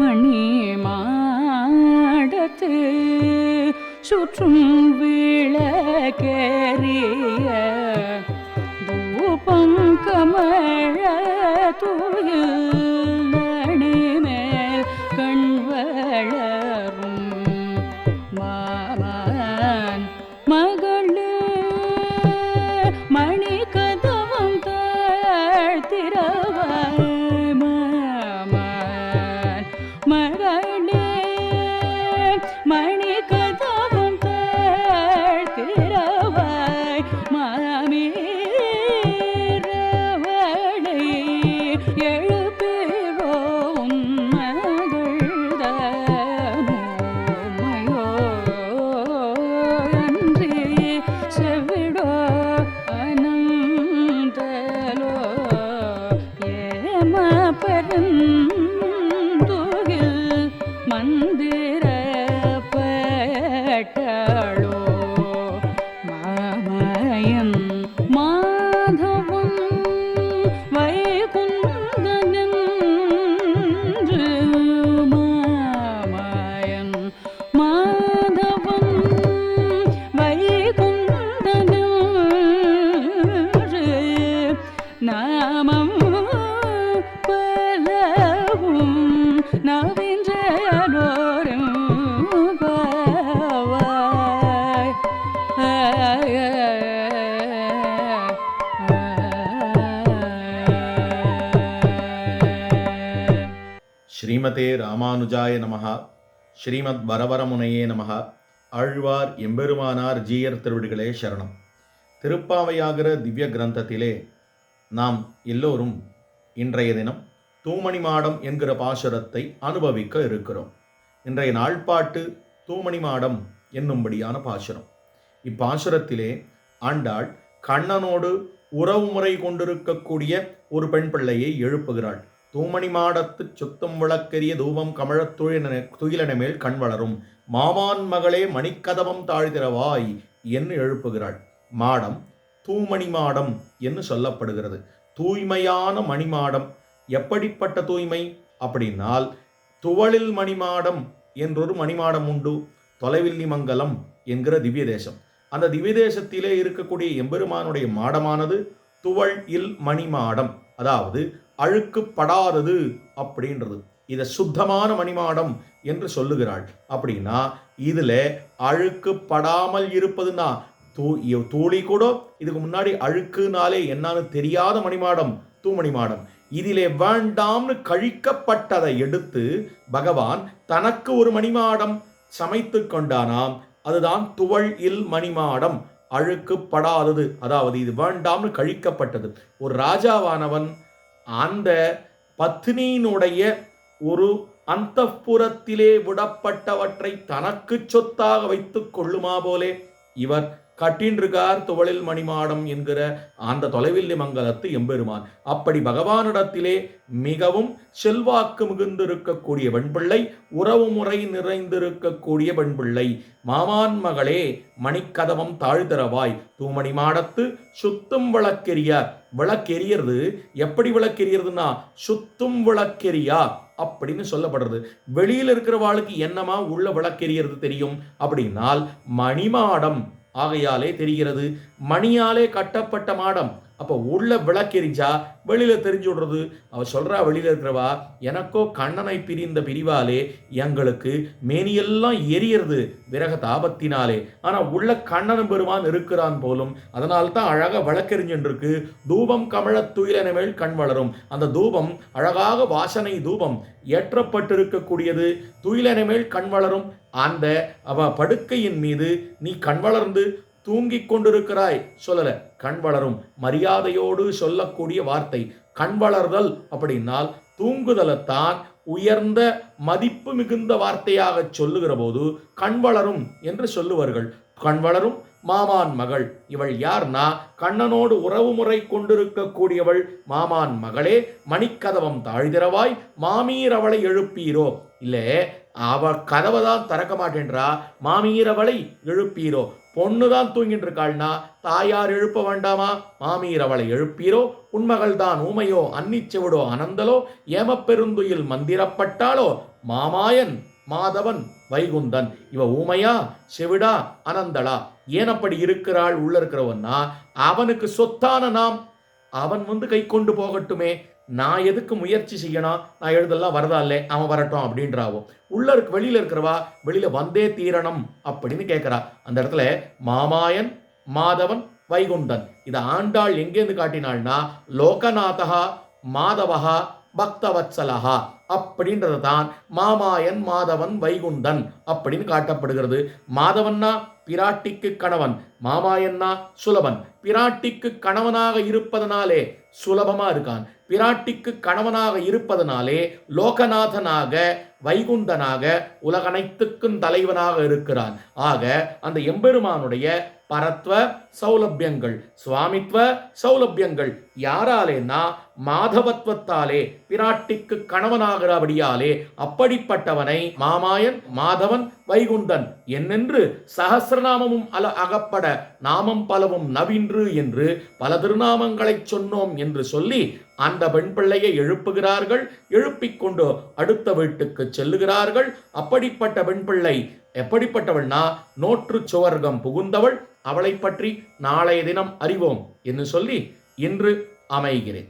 மணி மாடத்து சுற்றும் விளக்கேறிய தூபம் கமழ துயில் பெருந்துகில் மந்திர பட்டளோ? மாமயன் மாதவன் மாமயன் மாதவன் வைகுந்தனென்று நாமம் ஸ்ரீமதே ராமானுஜாய நமஹா. ஸ்ரீமத் வரவரமுனையே நமஹா. ஆழ்வார் எம்பெருமானார் ஜீயர் திருவிடுகளே சரணம். திருப்பாவையாகிற திவ்ய கிரந்தத்திலே நாம் எல்லோரும் இன்றைய தினம் தூமணி மாடம் என்கிற பாசுரத்தை அனுபவிக்க இருக்கிறோம். இன்றைய நாள்பாட்டு தூமணி மாடம் என்னும்படியான பாசுரம். இப்பாசுரத்திலே ஆண்டாள் கண்ணனோடு உறவுமுறை கொண்டிருக்கக்கூடிய ஒரு பெண் பிள்ளையை எழுப்புகிறாள். தூமணி மாடத்து சுத்தம் விளக்கெரிய தூபம் கமழத் துயிலன துயிலன மேல் கண் வளரும். மாமான் மகளே மணிக்கதவம் தாழ்திரவாய் என்று எழுப்புகிறாள். மாடம் தூமணி மாடம் என்று சொல்லப்படுகிறது. தூய்மையான மணிமாடம் எப்படிப்பட்ட தூய்மை? அப்படின்னால் துவளில் மணிமாடம் என்றொரு மணிமாடம் உண்டு. தொலைவில்லி மங்கலம் என்கிற திவ்ய தேசம் அந்த திவ்ய தேசத்திலே இருக்கக்கூடிய எம்பெருமானுடைய மாடமானது துவள் இல் மணிமாடம் அதாவது அழுக்குப்படாதது அப்படின்றது. இதை சுத்தமான மணிமாடம் என்று சொல்லுகிறாள். அப்படின்னா இதில் அழுக்குப்படாமல் இருப்பதுன்னா தூ தூளி கூட இதுக்கு முன்னாடி அழுக்குனாலே என்னன்னு தெரியாத மணிமாடம் தூமணி மாடம் இதிலே வேண்டாம்னு கழிக்கப்பட்டதை எடுத்து பகவான் தனக்கு ஒரு மணிமாடம் சமைத்து கொண்டானாம். அதுதான் துவள் இல் மணிமாடம் அழுக்குப்படாதது. அதாவது இது வேண்டாம்னு கழிக்கப்பட்டது. ஒரு ராஜாவானவன் அந்த பத்னியினுடைய ஒரு அந்தப்புறத்திலே விடப்பட்டவற்றை தனக்கு சொத்தாக வைத்துக் கொள்ளுமா போலே? இவர் கட்டின்றிருக்கார் துவளில் மணிமாடம் என்கிற அந்த தொலைவில்லி மங்கலத்து எம்பெருமான். அப்படி பகவானிடத்திலே மிகவும் செல்வாக்கு மிகுந்திருக்கக்கூடிய வெண்பிள்ளை உறவு முறை நிறைந்திருக்கக்கூடிய வெண்பிள்ளை. மாமான் மகளே மணிக்கதவம் தாழ்தரவாய். தூமணி மாடத்து சுத்தும் விளக்கெரியார். விளக்கெரியறது? எப்படி விளக்கெரியறதுன்னா சுத்தும் விளக்கெரியா அப்படின்னு சொல்லப்படுறது. வெளியில இருக்கிறவாளுக்கு என்னமா உள்ள விளக்கெரியறது தெரியும்? அப்படின்னால் மணிமாடம். ஆகையாலே தெரிகிறது மணியாலே கட்டப்பட்ட மாடம். அப்போ உள்ள விளக்கெரிஞ்சா வெளியில் தெரிஞ்சு விடுறது. அவள் சொல்கிறா வெளியில் இருக்கிறவா எனக்கோ கண்ணனை பிரிந்த பிரிவாலே எங்களுக்கு மேனியெல்லாம் எரியறது விரக தாபத்தினாலே. ஆனால் உள்ள கண்ணனும் பெருமான் இருக்கிறான் போலும். அதனால தான் அழகாக விளக்கெறிஞ்சுருக்கு தூபம் கமழத் துயிலென மேல் கண் வளரும். அந்த தூபம் அழகாக வாசனை தூபம் ஏற்றப்பட்டிருக்கக்கூடியது. துயிலென மேல் கண் வளரும். அந்த அவ படுக்கையின் மீது நீ கண் வளர்ந்து தூங்கிக் கொண்டிருக்கிறாய். சொல்லல. கண் வளரும். மரியாதையோடு சொல்லக்கூடிய வார்த்தை. கண் வளர்தல் அப்படின்னால் தூங்குதலைத்தான் உயர்ந்த மதிப்பு மிகுந்த வார்த்தையாக சொல்லுகிற போது கண் வளரும் என்று சொல்லுவார்கள். கண் வளரும் மாமான் மகள். இவள் யார்னா? கண்ணனோடு உறவு முறை கொண்டிருக்கக்கூடியவள் மாமான் மகளே மணிக்கதவம் தாழ்திரவாய் மாமீர் அவளை எழுப்பீரோ? இல்லை அவ கதவை தான் திறக்க மாட்டேன்றா? மாமீரவளை எழுப்பீரோ? பொண்ணு தான் தூங்கிட்டு இருக்காள்னா தாயார் எழுப்ப வேண்டாமா? மாமீர் அவளை எழுப்பீரோ? உண்மகள் தான் ஊமையோ அன்னிச்செவிடோ அனந்தலோ? ஏமப்பெருந்துயில் மந்திரப்பட்டாளோ? மாமாயன் மாதவன் வைகுந்தன் இவ ஊமையா? செவிடா அனந்தளா? ஏன் அப்படி இருக்கிறாள் உள்ள இருக்கிறவன்னா அவனுக்கு சொத்தான நாம் அவன் வந்து கை கொண்டு போகட்டுமே. நான் எதுக்கு முயற்சி செய்யணும்? நான் எழுதெல்லாம் வரதா இல்லை அவன் வரட்டும் அப்படின்றாவோ. உள்ள இருக்க வெளியில இருக்கிறவா வெளியில வந்தே தீரணும் அப்படின்னு கேட்கிறா. அந்த இடத்துல மாமாயன் மாதவன் வைகுண்டன். இதை ஆண்டாள் எங்கேருந்து காட்டினாள்னா லோகநாதகா மாதவகா பக்தவத்சலகா அப்படின்றது தான் மாமாயன் மாதவன் வைகுண்டன் அப்படின்னு காட்டப்படுகிறது. மாதவன்னா பிராட்டிக்கு கணவன் மாமாயன்னா சுலபன். பிராட்டிக்கு கணவனாக இருப்பதனாலே சுலபமா இருக்கான். பிராட்டிக்கு கணவனாக இருப்பதனாலே லோகநாதனாக வைகுந்தனாக உலகனைத்துக்கும் தலைவனாக இருக்கிறான். ஆக அந்த எம்பெருமானுடைய பரத்வ சௌலபியங்கள் சுவாமித்வ சௌலபியங்கள் யாராலேன்னா மாதவத்வத்தாலே பிராட்டிக்கு கணவனாகிறபடியாலே அப்படிப்பட்டவனை மாமாயன் மாதவன் வைகுந்தன் என்னென்று சகசிரநாமமும் அல அகப்பட நாமம் பலவும் நவின்று என்று பல திருநாமங்களைச் சொன்னோம் என்று சொல்லி அந்த பெண் பிள்ளையை எழுப்புகிறார்கள். எழுப்பிக் கொண்டு அடுத்த வீட்டுக்கு செல்லுகிறார்கள். அப்படிப்பட்ட பெண் பிள்ளை எப்படிப்பட்டவள்னா நோற்று சுவர்க்கம் புகுந்தவள். அவளை பற்றி நாளைய தினம் அறிவோம் என்று சொல்லி இன்று அமைகிறேன்.